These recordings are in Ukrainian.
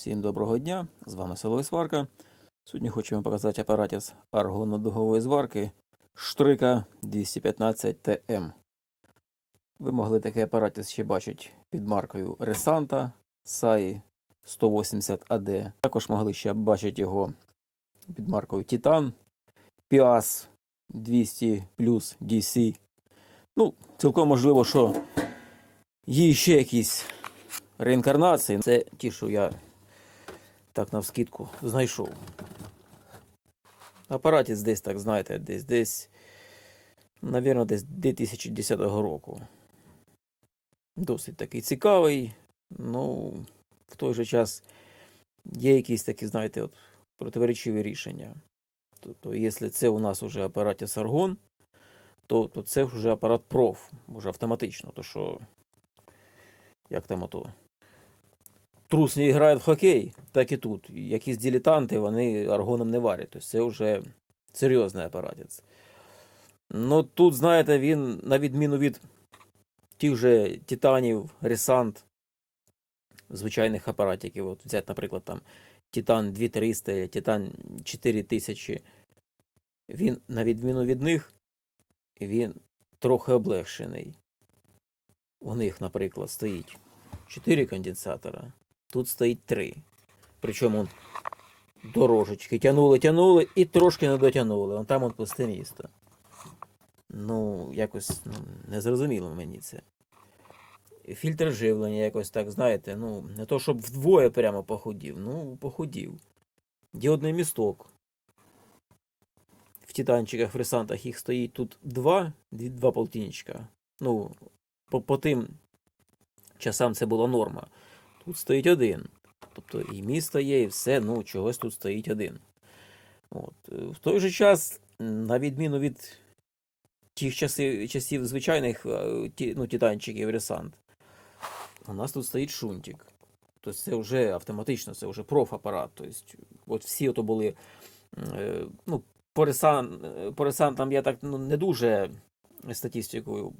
Всім доброго дня, з вами Село Сварка. Сьогодні вам показати апаратів з аргонодугової зварки Штрика 215 ТМ. Ви могли такий апаратів ще бачити під маркою Resanta SAI 180 AD. Також могли ще бачити його під маркою Titan PIAS 200 плюс DC. Ну, цілком можливо, що є ще якісь реінкарнації. Це ті, що я так навскидку знайшов. Апаратець десь, так знаєте, десь десь, навірно, десь 2010 року. Досить такий цікавий. Ну, в той же час є якісь такі, знаєте, от, противоречиві рішення. Тобто, якщо це у нас вже апаратець Аргон, то, то це вже апарат проф, вже автоматично. То що, як там ото, трусні грають в хокей, так і тут. Якісь дилетанти, вони аргоном не варять. Тобто це вже серйозний апаратець. Ну тут, знаєте, він, на відміну від тих же титанів, Ресант, звичайних апаратиків, от взяти, наприклад, там Титан 2300, Титан 4000, він, на відміну від них, він трохи облегшений. У них, наприклад, стоїть 4 конденсатора, тут стоїть 3. Причому дорожечки тянули, тянули і трошки не дотягнули. Вон там он пусте місто. Ну, якось ну, незрозуміло мені це. Фільтр живлення якось так, знаєте, ну, не то, щоб вдвоє прямо похудів, ну, похудів. Діодний місток. В титанчиках, в ресантах їх стоїть тут два, два полтинничка. Ну, по, по тим часам це була норма. Тут стоїть один. Тобто і місто є, і все, ну, чогось тут стоїть один. От. е, В той же час, на відміну від тих часи, часів звичайних е, ті, ну, титанчиків Ресант, у нас тут стоїть шунтик. Тобто це вже автоматично, це вже профапарат. Тобто, от всі ото були. е, Ну, по ресантам я так ну, не дуже статистикою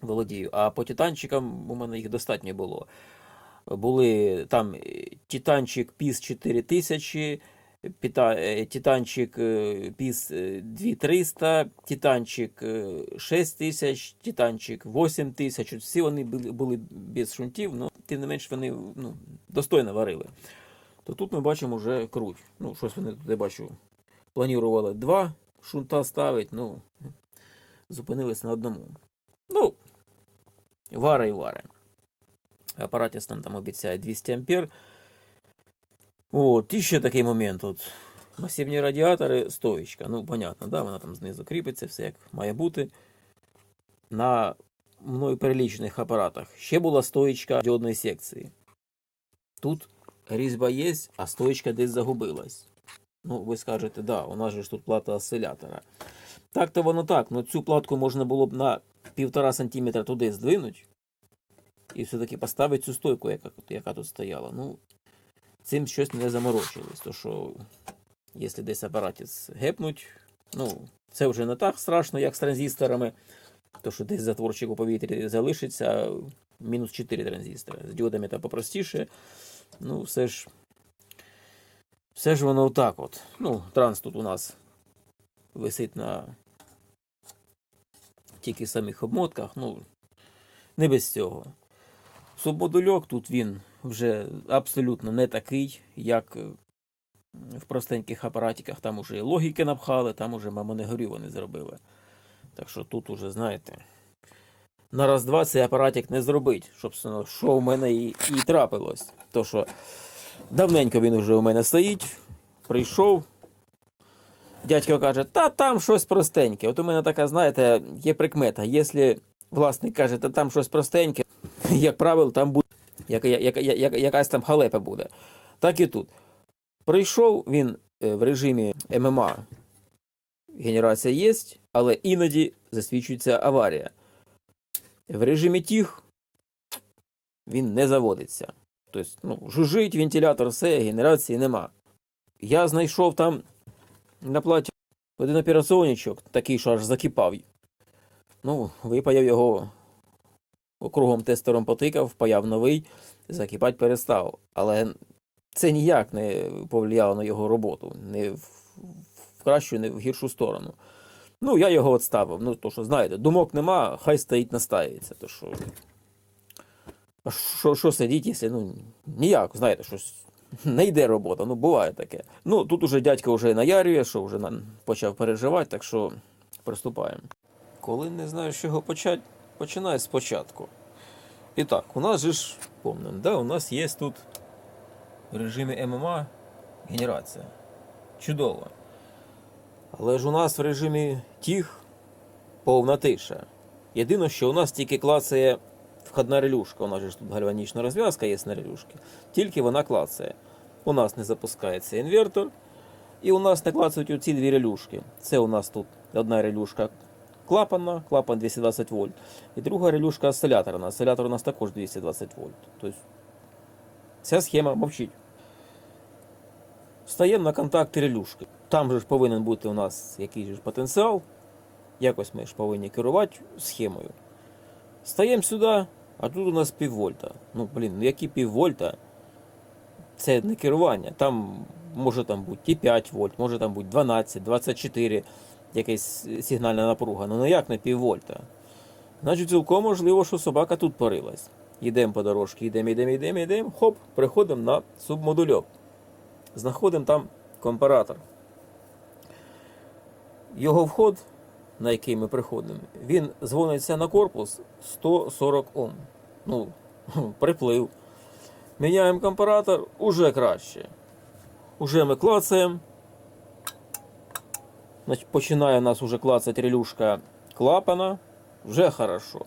володію, а по титанчикам у мене їх достатньо було. Були там е, Титанчик PIS 4000, Піта- е, Титанчик е, е, 2300, Титанчик е, 6000, Титанчик 8000. Всі вони були, без шунтів, але тим не менш вони ну, достойно варили. То тут ми бачимо вже круть. Ну, щось вони тут я бачу. Планували два шунта ставити, ну, зупинились на одному. Ну, варе і варе. Апаратіс нам там обіцяє 200 ампер. От, і ще такий момент. От. Масивні радіатори, стоїчка. Ну, понятно, да, вона там знизу кріпиться, все як має бути. На мною перелічених апаратах ще була стоїчка діодної секції. Тут різьба є, а стоїчка десь загубилась. Ну, ви скажете, да, у нас же ж тут плата осцилятора. Так то воно так, ну цю платку можна було б на 1,5 см туди здвинути і все-таки поставити цю стойку, яка, яка тут стояла. Ну, цим щось не заморочились. То що, якщо десь апаратець гепнуть, ну, це вже не так страшно, як з транзисторами. То що десь затворчик у повітрі залишиться, мінус 4 транзистори. З діодами там попростіше. Ну, все ж. Все ж воно отак от. Ну, транс тут у нас висить на тільки самих обмотках. Ну, не без цього. Субмодульок тут він вже абсолютно не такий, як е, в простеньких апаратиках. Там уже і логіки напхали, там уже мама не горю вони зробили. Так що тут уже, знаєте, на раз-два цей апаратик не зробить, щоб що в мене і, і трапилось. То що давненько він вже у мене стоїть, прийшов. Дядько каже, та там щось простеньке. От у мене така, знаєте, є прикмета. Якщо власник каже, та там щось простеньке, як правило, там буде яка, яка, яка, якась там халепа буде. Так і тут. Прийшов він е, в режимі ММА. Генерація є, але іноді засвідчується аварія. В режимі тіх він не заводиться. Тобто, ну, жужить вентилятор, все, генерації нема. Я знайшов там на платі один операціонічок, такий, що аж закипав. Ну, випаяв його округом тестером потикав, впаяв новий, закипать перестав. Але це ніяк не повлияло на його роботу, не в, кращу, не в гіршу сторону. Ну, я його відставив. Ну, то що, знаєте, думок нема, хай стоїть, настається. То що. А що, що сидіть, якщо ну, ніяк, знаєте, щось не йде робота, ну буває таке. Ну, тут уже дядько вже наярює, що вже почав переживати, так що приступаємо. Коли не знаєш, з чого почати, починай спочатку. І так, у нас же ж, помним, да, у нас є тут в режимі ММА генерація. Чудово. Але ж у нас в режимі тіх повна тиша. Єдине, що у нас тільки клацає входна релюшка. У нас же ж тут гальванічна розв'язка є на релюшки. Тільки вона клацає. У нас не запускається інвертор. І у нас не клацають оці дві релюшки. Це у нас тут одна релюшка клапанна, клапан 220 вольт. І друга релюшка осциляторна. Осцилятор у нас також 220 вольт. Тобто ця схема мовчить. Встаємо на контакти релюшки. Там же ж повинен бути у нас якийсь ж потенціал. Якось ми ж повинні керувати схемою. Стаємо сюди, а тут у нас піввольта. Ну, блін, ну які піввольта? Це не керування. Там може там бути і 5 вольт, може там бути 12, 24, якась сигнальна напруга. Ну ну як не піввольта? Значить, цілком можливо, що собака тут порилась. Йдемо по дорожці, йдемо, йдемо, йдемо, йдемо, хоп, приходимо на субмодульок. Знаходимо там компаратор. Його вход, на який ми приходимо, він дзвониться на корпус 140 Ом. Ну, приплив. Міняємо компаратор, уже краще. Уже ми клацаємо. Починає у нас уже клацати релюшка клапана. Вже хорошо.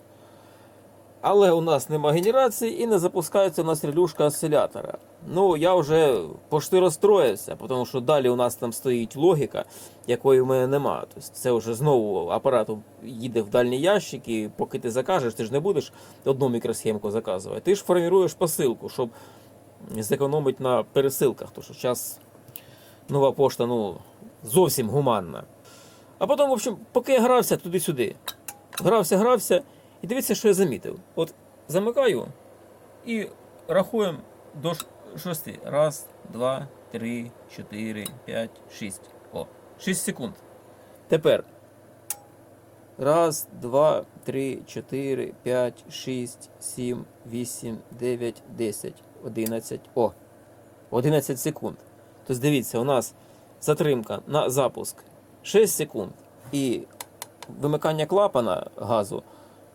Але у нас нема генерації і не запускається у нас релюшка осцилятора. Ну, я вже пошти розстроївся, тому що далі у нас там стоїть логіка, якої в мене нема. Тобто це вже знову апарат їде в дальній ящик, і поки ти закажеш, ти ж не будеш одну мікросхемку заказувати. Ти ж форміруєш посилку, щоб зекономити на пересилках, тому що зараз нова пошта ну, зовсім гуманна. А потім, в общем, поки я грався туди-сюди, грався, грався, і дивіться, що я замітив. От замикаю і рахуємо до шости. Раз, два, три, чотири, п'ять, шість. О, шість секунд. Тепер. Раз, два, три, чотири, п'ять, шість, сім, вісім, дев'ять, десять, одинадцять. О! 11 секунд. Тобто дивіться, у нас затримка на запуск 6 секунд і вимикання клапана газу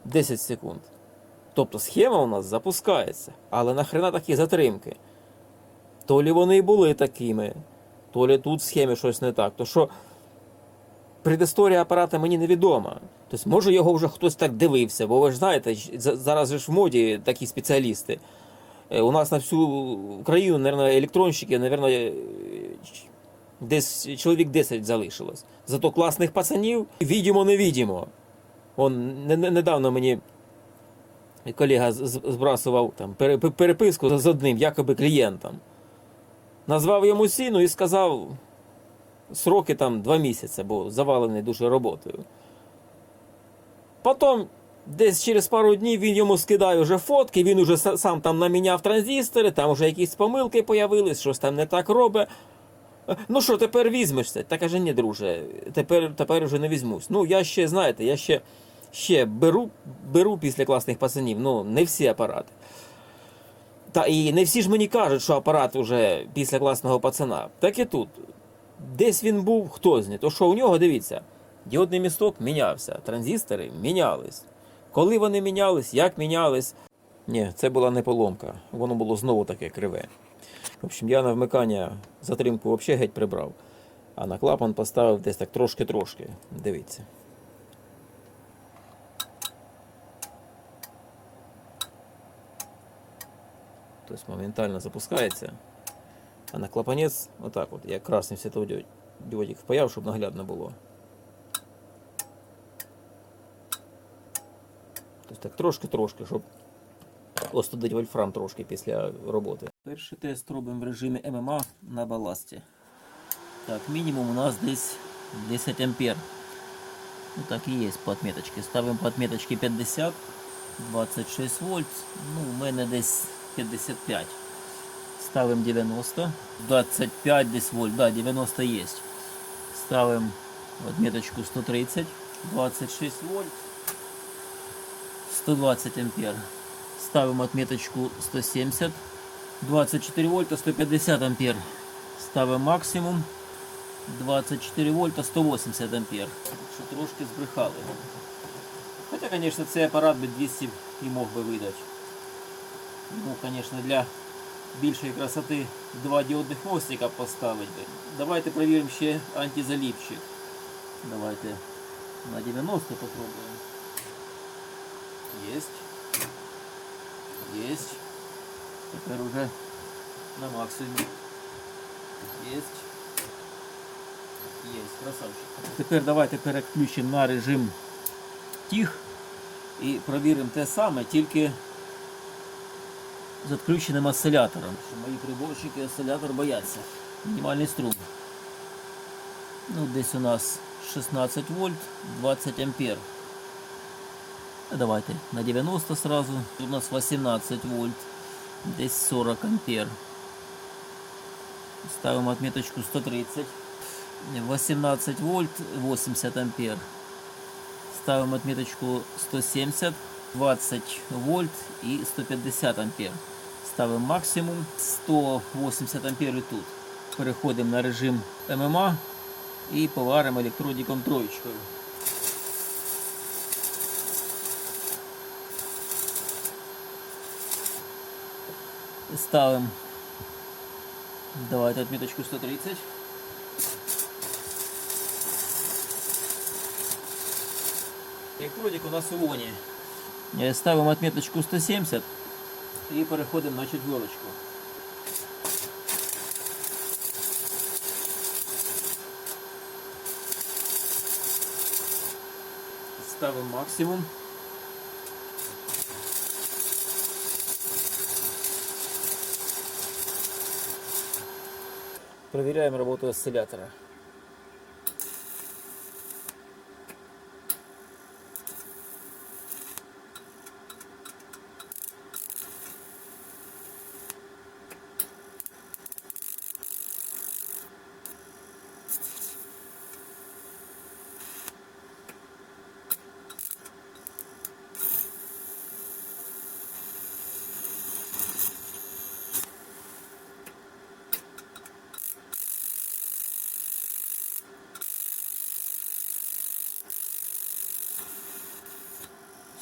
10 секунд. Тобто схема у нас запускається, але нахрена такі затримки? То лі вони і були такими, то лі тут в схемі щось не так. То що предісторія апарата мені невідома. Тобто, може, його вже хтось так дивився, бо ви ж знаєте, зараз ж в моді такі спеціалісти. Е, У нас на всю країну, мабуть, електронщики, мабуть, десь чоловік 10 залишилось. Зато класних пацанів відімо. Он не- не- недавно мені колега збрасував там переписку з одним якоби клієнтом. Назвав йому ціну і сказав сроки там 2 місяці, бо завалений дуже роботою. Потім десь через пару днів він йому скидає вже фотки, він уже сам там наміняв транзистори, там вже якісь помилки появились, щось там не так робить. Ну що, тепер візьмешся? Та каже, ні, друже, тепер, тепер вже не візьмусь. Ну, я ще, знаєте, я ще, ще беру, беру після класних пацанів, ну, не всі апарати. Та і не всі ж мені кажуть, що апарат уже після класного пацана. Так і тут. Десь він був, хто знає. То що у нього, дивіться, діодний місток мінявся, транзистори мінялись. Коли вони мінялись, як мінялись. Ні, це була не поломка, воно було знову таке криве. В общем, я на вмикання затримку взагалі геть прибрав, а на клапан поставив десь так трошки-трошки. Дивіться. Тобто моментально запускається. А на клапанець отак от. Я красний світлодіодик впаяв, щоб наглядно було. Тобто так трошки-трошки, щоб остудить вольфрам трошки після роботи. Перший тест робимо в режимі ММА на баласті. Так, мінімум у нас десь 10 ампер. Ну так і є по отметочці. Ставимо по отметочці 50, 26 вольт. Ну, у мене десь 55. Ставимо 90. 25 десь вольт. Да, 90 есть. Ставим отметочку 130. 26 вольт. 120 ампер. Ставим отметочку 170. 24 вольта, 150 ампер. Ставимо максимум. 24 вольта, 180 ампер. Що трошки збрехали. Хоча, звісно, цей апарат би 200 і мог би видати. Ну, звісно, для більшої красоти два діодних хвостика поставити би. Давайте перевіримо ще антизаліпчик. Давайте на 90 попробуємо. Есть. Есть. Тепер уже на максимумі. Есть. Есть, красавчик. Тепер давайте переключимо на режим тих і провіримо те саме, тільки з відключеним осцилятором. Що мої приборчики осцилятор бояться. Мінімальний струм. Ну, десь у нас 16 вольт, 20 ампер. А Давайте на 90 сразу. У нас 18 вольт, десь 40 ампер. Ставим отметочку 130. 18 вольт, 80 ампер. Ставим отметочку 170, 20 вольт и 150 ампер. Ставим максимум 180 ампер і тут. Переходимо на режим ММА і поваримо електродиком троєчкою. ставим. Давайте отметочку 130. Електродик у нас Ионі. ставим отметочку 170 и переходим на четверочку. Ставим максимум. Проверяем работу осциллятора.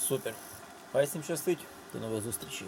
Супер. Хай всім щастить. До нових зустрічей.